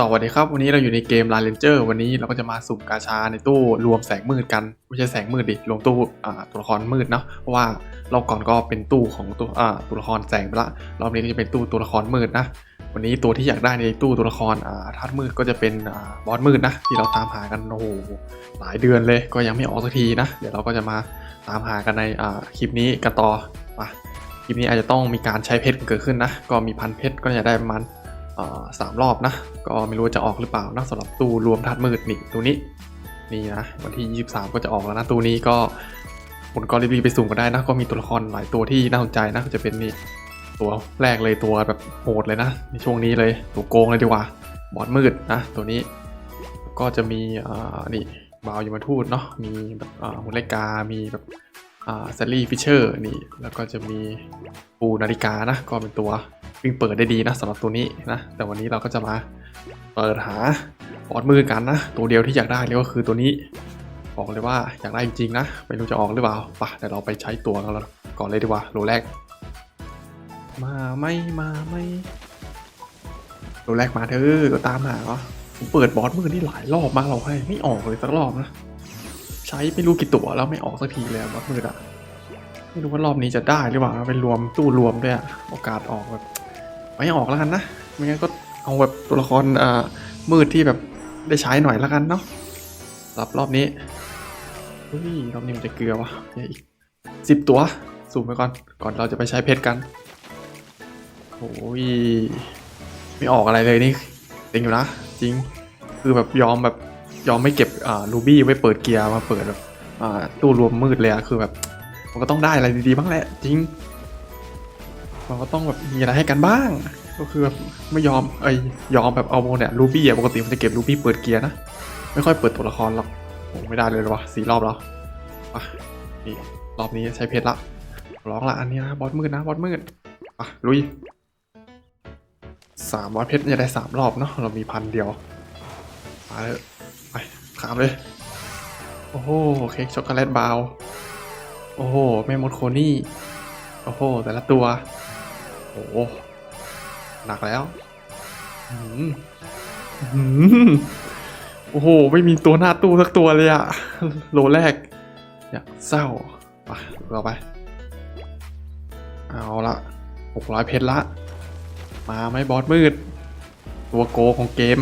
สวัสดีครับ วันนี้เราอยู่ในเกม l า n นเจอร์วันนี้เราก็จะมาสุ่มกาชาในตู้รวมแสงมืดกัน ไม่ใช่แสงมืดดิรวมตู้ตัวละครมืดเนาะเพราะว่ารอบก่อนก็เป็นตู้ของตัวตัวละครแสงไปละรอบนี้ก็จะเป็นตู้ตัวละครมืดนะ วันนี้ตัวที่อยากได้ในตู้ตัวละครอ่าธาตุมืดก็จะเป็นอบอสมืดนะ ที่เราตามหากันโอ้โหหลายเดือนเลยก็ยังไม่ออกสักทีนะ เดี๋ยวเราก็จะมาตามหากันในคลิปนี้กันต่อมาคลิปนี้อาจจะต้องมีการใช้เพชรเกิดขึ้นนะ ก็มีพันเพชรก็จะได้ประมาณ สามรอบนะ ก็ไม่รู้ว่าจะออกหรือเปล่านะสำหรับตู้รวมธาตุมืดนี่ตัวนี้นี่นะวันที่ 23 ก็จะออกแล้วนะตู้นี้ก็คุณก็รีบๆไปสุ่มกันได้นะ ก็มีตัวละครหลายตัวที่น่าสนใจนะก็จะเป็นนี่ตัวแรกเลยตัวแบบโหดเลยนะในช่วงนี้เลยตัวโกงเลยดีกว่าบอดมืดนะตัวนี้ ก็จะมีอ่านี่บาวยมทูตเนาะมีแบบอ่ามุนเลกา มีแบบอ่าซลลี่ฟิชเชอร์นี่แล้วก็จะมีปูนาฬิกานะก็เป็นตัว วิ่งเปิดได้ดีนะสำหรับตัวนี้นะ แต่วันนี้เราก็จะมาเปิดหาบอดมือกันนะ ตัวเดียวที่อยากได้เลยก็คือตัวนี้ บอกเลยว่าอยากได้จริงๆนะ ไม่รู้จะออกหรือเปล่าปะเดี๋ยวเราไปใช้ตัวกันก่อนเลยดีกว่าโลแรก มาไม่มาไม่โลแรกมาเถอะตามหาเหรอผมเปิดบอสมือนี่หลายรอบมากเราให้ไม่ออกเลยสักรอบนะใช้ไม่รู้กี่ตัวแล้วไม่ออกสักทีเลยบอสมืออะไม่รู้ว่ารอบนี้จะได้หรือเปล่าเป็นรวมตู้รวมด้วยอะโอกาสออกแบบ ไม่ออกแล้วกันนะ ไม่งั้นก็เอาแบบตัวละครอ่ามืดที่แบบได้ใช้หน่อยแล้วกันเนาะรับรอบนี้เฮ้ยรอบนี้มันจะเกลือวะเดี๋ยวอีกสิบตัวสูมไปก่อน ก่อนเราจะไปใช้เพชรกันโอ้ยไม่ออกอะไรเลยนี่เต็งอยู่นะ จริงคือแบบยอมแบบยอมไม่เก็บอ่ารูบี้ไว้เปิดเกียร์มาเปิดแบบอ่าตู้รวมมืดเลยอะคือแบบ มันก็ต้องได้อะไรดีๆบ้างแหละ จริง เราก็ต้องแบบมีอะไรให้กันบ้าง ก็คือแบบไม่ยอมไอ้ยยอมแบบเอาเนี่ยรูบี้อะปกติมันจะเก็บรูบี้เปิดเกียร์นะ ไม่ค่อยเปิดตัวละครหรอกโอ้ไม่ได้เลยหรอวะสี่รอบแล้วอะนี่รอบนี้ใช้เพชรละร้องละอันนี้นะบอสมืดนะบอสมืดอะลุยสามบอสเพชรจะได้สามรอบเนาะเรามีพันเดียวมาเลยไปขามเลย โอ้โหเค้กช็อกโกแลตบาว โอ้โหแม่มดโคนี่ โอ้โหแต่ละตัว โอ้โหหนักแล้วหืออื้อหือโอ้โห ไม่มีตัวหน้าตู้สักตัวเลยอะโลแรก อยากเศร้าไปเราไป เอาละหกร้อยเพชรละ มาไหม่บอสมืด ตัวโกของเกม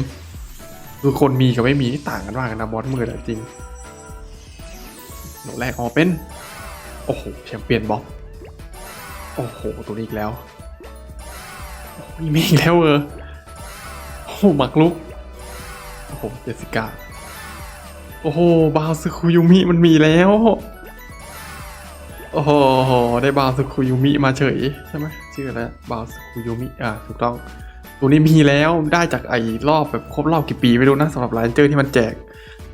คือคนมีกับไม่มีนี่ต่างกันมากนะบอสมืดอะจริงโลแรกออกเป็น โอ้โหแชมเปี้ยนบอกโอ้โห ตัวนี้อีกแล้ว มีมีอีกแล้วเออโอ้โหหมักลุก โอ้โหเจสิก้า โอ้โห บาวซึคุยุมิมันมีแล้ว โอ้โห ได้บาวซึคุยุมิมาเฉยใช่ไหมชื่ออะไรบาวซึคุยุมิ อ่าถูกต้อง ตัวนี้มีแล้ว ได้จากไอ้รอบแบบครบรอบกี่ปีไม่รู้นะสำหรับไลน์เจอร์ที่มันแจก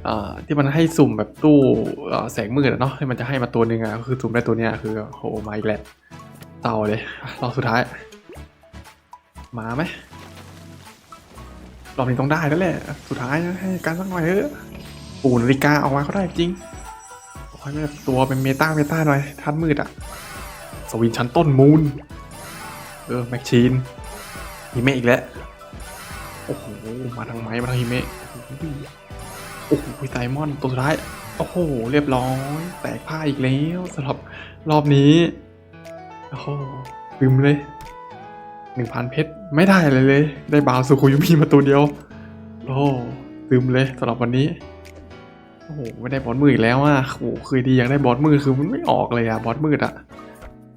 อ่าที่มันให้สุ่มแบบตู้แสงมืดอเนาะที่มันจะให้มาตัวหนึ่งอะก็คือสุ่มได้ตัวเนี้ยคือโหมาอีกแล้วเต่าเลยรอบสุดท้าย มาไหมรอบนี้ต้องได้แล้วแหละ สุดท้ายนะให้การสักหน่อยเถอะปูนาฬิกาเอาไว้เขาได้จริงขอให้แบบตัวเป็นเมตาเมตาหน่อยทันมืดอะสวินชั้นต้นมูนเออ แม็กชีนฮิเมะอีกแล้ว โอ้โห มาทางไม้มาทางฮิเมะโอ้โหไซมอนตัวสุดท้าย โอ้โห เรียบร้อย แตกผ้าอีกแล้วสำหรับรอบนี้ โอ้โหลืมเลย หนึ่งพันเพชรไม่ได้เลยเลย ได้บาวสุคุยุมิมาตัวเดียวโอ้โหลืมเลยสำหรับวันนี้โอ้โหไม่ได้บอสมืออีกแล้วอะโอ้โหเคยดียากได้บอสมือคือมันไม่ออกเลยอะบอสมืดอะ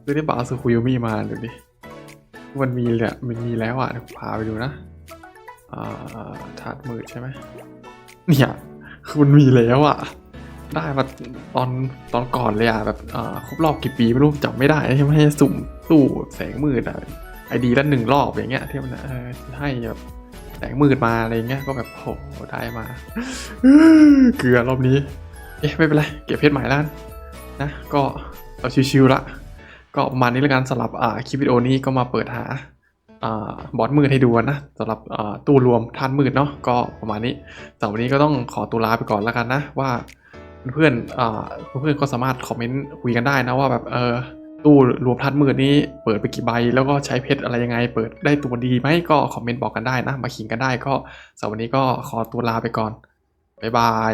คือได้บาวสุคุยุมิมาดูดิมันมีแหละมันมีแล้วอะเดี๋ยวพาไปดูนะอ่าถาดมืดใช่ไหมเนี่ยคือมันมีแล้วอะได้มาตอนตอนก่อนเลยอะแบบอ่าครบรอบกี่ปีไม่รู้จำไม่ได้ใช่ไหมให้สุ่มตู้แสงมืดอะ ไอดีละหนึ่งรอบอย่างเงี้ยที่มันให้แบบแสงมืดมาอะไรเงี้ยก็แบบโหได้มาเกลือรอบนี้ เอ๊ะไม่เป็นไรเก็บเพชรใหม่แล้วนะก็เอาชิวๆละก็ประมาณนี้แล้วกันสำหรับอ่าคลิปวิดีโอนี้ก็มาเปิดหาอ่าบอสมืดให้ดูนะสำหรับอ่าตู้รวมท่านมืดเนาะก็ประมาณนี้สำหรับวันนี้ก็ต้องขอตัวลาไปก่อนแล้วกันนะว่าเพื่อนๆเพื่อนก็สามารถคอมเมนต์คุยกันได้นะว่าแบบเออ ตู้รวมพลัดมืดนี้เปิดไปกี่ใบ แล้วก็ใช้เพชรอะไรยังไง เปิดได้ตัวดีไหมก็คอมเมนต์บอกกันได้นะ มาขิงกันได้ก็สำหรับวันนี้ก็ขอตัวลาไปก่อน บ๊ายบาย